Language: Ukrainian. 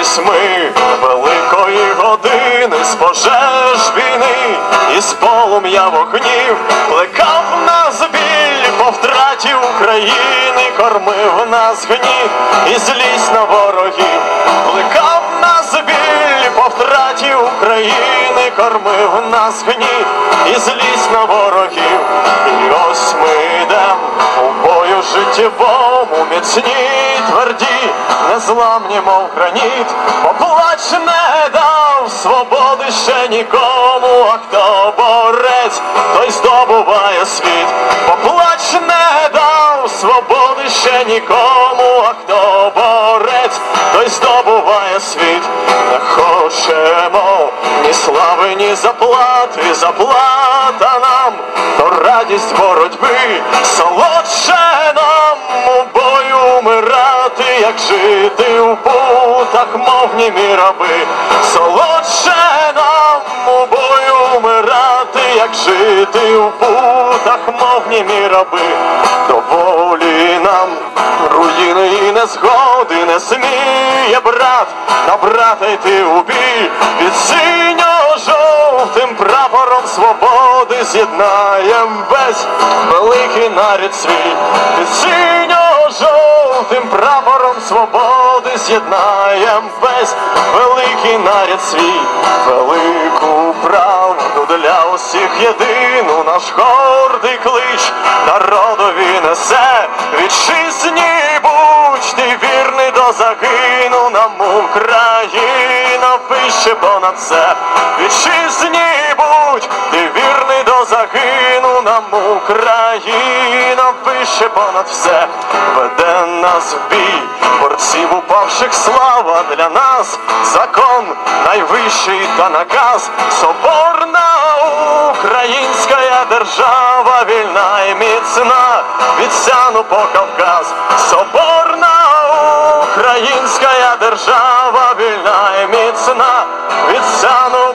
ось великої години з пожеж війни і з полум'я вогнів плекав нас біль по втраті України, кормив нас гнів і злість на ворогів, плекав нас біль по втраті України, кормив нас гнів і злість на ворогів. І ось ми йдем у бою життєвому, міцні тверді, незламні, мов граніт, поплач не дав свободи ще нікому, а хто борець, той здобуває світ, поплач не дав свободи ще нікому, а хто борець, той здобуває світ, не хочемо ні слави, ні заплати, заплата нам, то радість боротьби, солодше нам. У бою умирати, як жити у путах, мов німі раби, солодше нам у бою умирати, як жити у путах, мов німі раби, доволі нам руїни і незгоди не сміє брат, на брата йти у бій під синьо-жовтим прапором свободи з'єднаєм весь великий нарід свій. Під синьо-жовтим прапором свободи з'єднаєм весь великий нарід свій, велику правду для усіх єдину наш гордий клич народові несе. Вітчизні будь ти вірний до загину нам Україна вище понад все. Вітчизні будь ти вірний загину нам Україна вище понад все. Веде нас в бій. Борців упавших слава для нас. Закон найвищий та наказ. Соборна українська держава вільна і міцна. Від Сяну по Кавказ. Соборна українська держава вільна і міцна. Від Сяну